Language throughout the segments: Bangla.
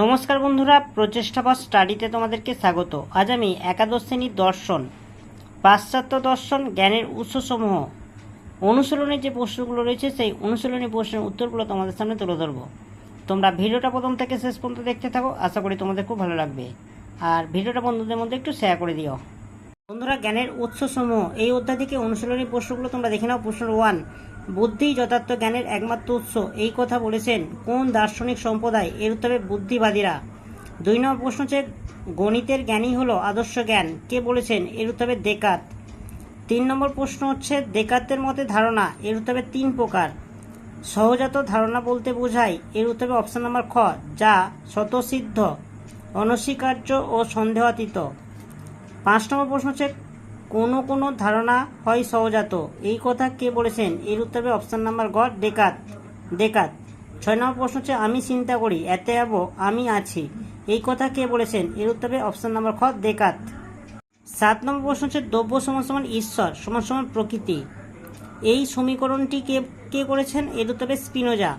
নমস্কার বন্ধুরা, প্রচেষ্টা বা স্টাডিতে তোমাদেরকে স্বাগত। আজ আমি একাদশ শ্রেণির দর্শন, পাশ্চাত্য দর্শন, জ্ঞানের উৎসসমূহ অনুশীলনের যে প্রশ্নগুলো রয়েছে, সেই অনুশীলনী প্রশ্নের উত্তরগুলো তোমাদের সামনে তুলে ধরবো। তোমরা ভিডিওটা প্রথম থেকে শেষ পর্যন্ত দেখতে থাকো, আশা করি তোমাদের খুব ভালো লাগবে। আর ভিডিওটা বন্ধুদের মধ্যে একটু শেয়ার করে দিও। বন্ধুরা, জ্ঞানের উৎসসমূহ, এই অধ্যায় থেকে অনুশীলনী প্রশ্নগুলো তোমরা দেখে নাও প্রশ্ন ওয়ান বুদ্ধি যথার্থ জ্ঞানের একমাত্র উৎস। এই কথা বলেছেন কোন দার্শনিক সম্প্রদায়? এর উত্তরে বুদ্ধিবাদীরা। দুই নম্বর প্রশ্ন হচ্ছে, গণিতের জ্ঞানী হলো আদর্শ জ্ঞান। কে বলেছেন? এর উত্তরে দেকাত তিন নম্বর প্রশ্ন হচ্ছে দেকাতের মতে ধারণা, এর উত্তরে তিন প্রকার। সহজাত ধারণা বলতে বোঝায়, এর উত্তরে অপশন নাম্বার খ, যা স্বতঃসিদ্ধ, অনস্বীকার্য ও সন্দেহাতীত। পাঁচ নম্বর প্রশ্ন হচ্ছে কোনো কোনো ধারণা হয় সহজাত। এই কথা কে বলেছেন? এর উত্তরে অপশান নাম্বার গ, ডেকাত। ডেকাত। ছয় নম্বর প্রশ্ন হচ্ছে, আমি চিন্তা করি, এতে যাব আমি আছি। এই কথা কে বলেছেন? এর উত্তরে অপশান নাম্বার খ, ডেকাত। সাত নম্বর প্রশ্ন হচ্ছে, দ্রব্য সমান সমান ঈশ্বর, সমান সমান প্রকৃতি। এই সমীকরণটি কে কে করেছেন? এর উত্তরে স্পিনোজা।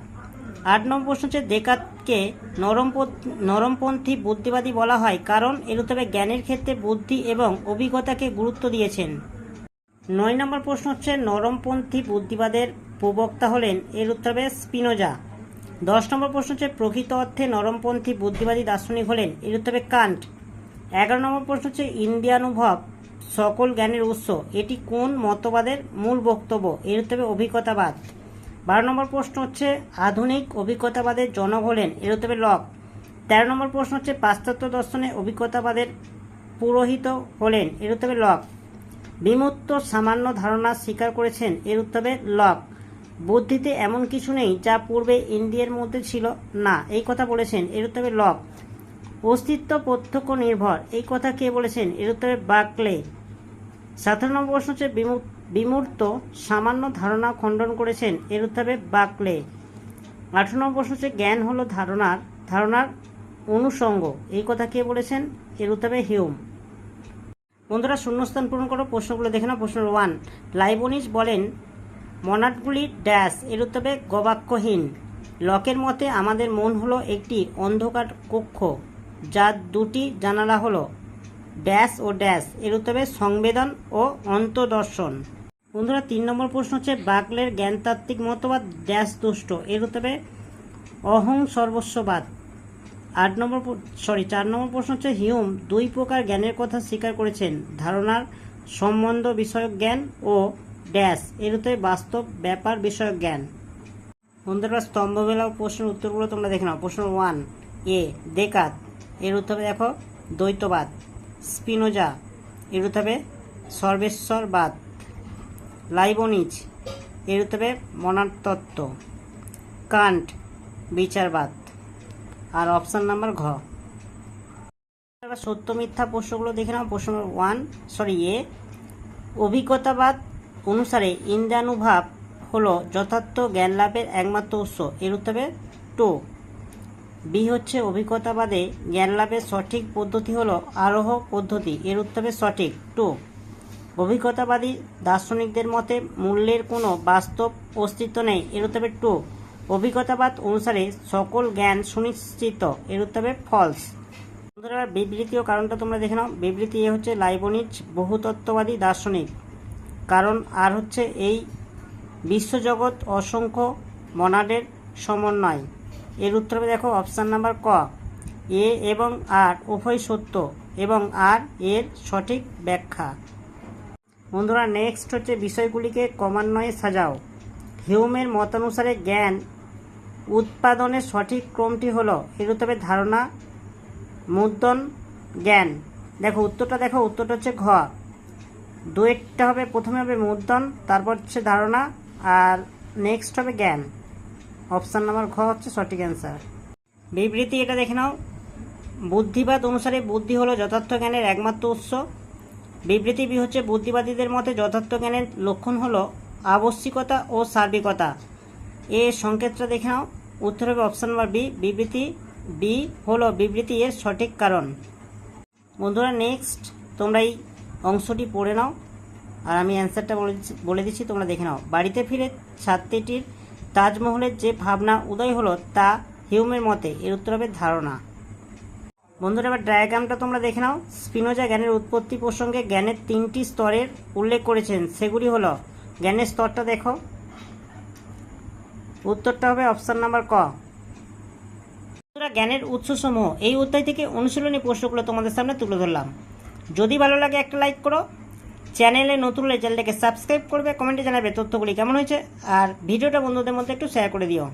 আট নম্বর প্রশ্ন হচ্ছে, দেকাতকে নরমপন্থী নরমপন্থী বুদ্ধিবাদী বলা হয় কারণ এর উত্তরে জ্ঞানের ক্ষেত্রে বুদ্ধি এবং অভিজ্ঞতাকে গুরুত্ব দিয়েছেন। নয় নম্বর প্রশ্ন হচ্ছে, নরমপন্থী বুদ্ধিবাদের প্রবক্তা হলেন এর উত্তরে স্পিনোজা। দশ নম্বর প্রশ্ন হচ্ছে, প্রকৃত অর্থে নরমপন্থী বুদ্ধিবাদী দার্শনিক হলেন এর উত্তরে কান্ট। এগারো নম্বর প্রশ্ন হচ্ছে, ইন্দ্রিয়ানুভব সকল জ্ঞানের উৎস, এটি কোন মতবাদের মূল বক্তব্য? এর উত্তরে অভিজ্ঞতাবাদ। বারো নম্বর প্রশ্ন হচ্ছে, আধুনিক অভিজ্ঞতাবাদের জনক হলেন এর উত্তরে লক। তেরো নম্বর প্রশ্ন হচ্ছে, পাশ্চাত্য দর্শনে অভিজ্ঞতাবাদের পুরোহিত হলেন এর উত্তরে লক। বিমূর্ত সামান্য ধারণা স্বীকার করেছেন এর উত্তরে লক। বুদ্ধিতে এমন কিছু নেই যা পূর্বে ইন্ডিয়ার মধ্যে ছিল না, এই কথা বলেছেন এর উত্তরে লক। অস্তিত্ব প্রত্যক্ষ নির্ভর, এই কথা কে বলেছেন এর উত্তরে বাকলে সাতান্ন নম্বর প্রশ্ন হচ্ছে বিমূর- বিমূর্ত সামান্য ধারণা খণ্ডন করেছেন এর উত্তরে বাকলে। আঠারো নম্বর প্রশ্ন হচ্ছে জ্ঞান হলো ধারণার ধারণার অনুষঙ্গ এই কথা কে বলেছেন? এর উত্তরে হিউম। বন্ধুরা, শূন্যস্থান পূরণ করো, প্রশ্নগুলো দেখে নাও। প্রশ্ন ওয়ান লাইবনিস বলেন মনাটগুলি ড্যাশ এর উত্তরে গবাক্যহীন লকের মতে আমাদের মন হলো একটি অন্ধকার কক্ষ, যার দুটি জানালা হলো। ড্যাশ ও ড্যাশ। এর উত্তরে সংবেদন ও অন্তদর্শন। বন্ধুরা, তিন নম্বর প্রশ্ন হচ্ছে, বাকলের জ্ঞানতাত্ত্বিক মতবাদ ড্যাশ দুষ্ট। এর উত্তরে, অহং সর্বস্ববাদ। আট নম্বর সরি চার নম্বর প্রশ্ন হচ্ছে, হিউম দুই প্রকার জ্ঞানের কথা স্বীকার করেছেন। ধারণার সম্বন্ধ বিষয়ক জ্ঞান ও ড্যাশ। এর উত্তরে, বাস্তব ব্যাপার বিষয়ক জ্ঞান। বন্ধুরা স্তম্ভবেলা প্রশ্নের উত্তরগুলো তোমরা দেখে নাও। প্রশ্ন ওয়ান এ দেকাত এর উত্তরে দেখো, দ্বৈতবাদ। স্পিনোজা এর উত্তরে সর্বেশ্বরবাদ, লাইবনিজ এর উত্তরে মনাতত্ত্ব কান্ট, বিচারবাদ, আর অপশান নাম্বার ঘ। সত্য মিথ্যা প্রশ্নগুলো দেখে নাও, প্রশ্ন ওয়ান সরি এ, অভিজ্ঞতাবাদ অনুসারে ইন্দ্রানুভাব হলো যথার্থ জ্ঞান লাভের একমাত্র উৎস এর উত্তরে টু বি হচ্ছে অভিজ্ঞতাবাদে জ্ঞান লাভের সঠিক পদ্ধতি হলো আরোহ পদ্ধতি। এর উত্তরে সঠিক। টু। অভিজ্ঞতাবাদী দার্শনিকদের মতে মূল্যের কোনো বাস্তব অস্তিত্ব নেই। এর উত্তরে টু। অভিজ্ঞতাবাদ অনুসারে সকল জ্ঞান সুনিশ্চিত। এর উত্তরে ফলস। বন্ধুরা, বিবৃতি ও কারণটা তোমরা দেখে নাও। বিবৃতি এ হচ্ছে লাইবনিজ বহুতত্ত্ববাদী দার্শনিক। কারণ আর হচ্ছে এই বিশ্বজগৎ অসংখ্য মনাডের সমন্বয়। এর উত্তরে দেখো অপশান নাম্বার ক। এ এবং আর উভয় সত্য এবং আর এর সঠিক ব্যাখ্যা। বন্ধুরা নেক্সট হচ্ছে বিষয়গুলিকে ক্রমান্বয়ে সাজাও। হিউমের মতানুসারে জ্ঞান উৎপাদনের সঠিক ক্রমটি হলো, এর উত্তরে ধারণা মুদ্রণ জ্ঞান। দেখো, উত্তরটা দেখো, উত্তরটা হচ্ছে ঘ। দুয়েরটা হবে, প্রথমে হবে মুদ্রণ তারপর হচ্ছে ধারণা, আর নেক্সট হবে জ্ঞান। অপশান নাম্বার ঘ হচ্ছে সঠিক অ্যান্সার। বিবৃতি এটা দেখে নাও। বুদ্ধিবাদ অনুসারে বুদ্ধি হলো যথার্থ জ্ঞানের একমাত্র উৎস। বিবৃতি বি হচ্ছে বুদ্ধিবাদীদের মতে যথার্থ জ্ঞানের লক্ষণ হলো আবশ্যিকতা ও সার্বিকতা। এ সংকেতটা দেখে নাও। উত্তর হবে অপশান নাম্বার বি। বিবৃতি বি হলো বিবৃতি এর সঠিক কারণ। বন্ধুরা নেক্সট তোমরা এই অংশটি পড়ে নাও। আর আমি অ্যান্সারটা বলে দিচ্ছি- তোমরা দেখে নাও। বাড়িতে ফিরে ছাত্রীটির তাজমহলের যে ভাবনা উদয় হলো তা হিউমের মতে, এর উত্তর হবে ধারণা। বন্ধুরা, এবার ডায়াগ্রামটা তোমরা দেখে নাও। স্পিনোজা জ্ঞানের উৎপত্তি প্রসঙ্গে জ্ঞানের তিনটি স্তরের উল্লেখ করেছেন। সেগুলি হলো, জ্ঞানের স্তরটা দেখো। উত্তরটা হবে অপশান নাম্বার ক। বন্ধুরা, জ্ঞানের উৎসসমূহ। এই অধ্যায় থেকে অনুশীলনী প্রশ্নগুলো তোমাদের সামনে তুলে ধরলাম। যদি ভালো লাগে একটা লাইক করো। চ্যানেলে নতুন হলে চ্যানেলটাকে সাবস্ক্রাইব করবে, কমেন্টে জানাবে তথ্যগুলি কেমন হয়েছে, আর ভিডিওটা বন্ধুদের মধ্যে একটু শেয়ার করে দিও।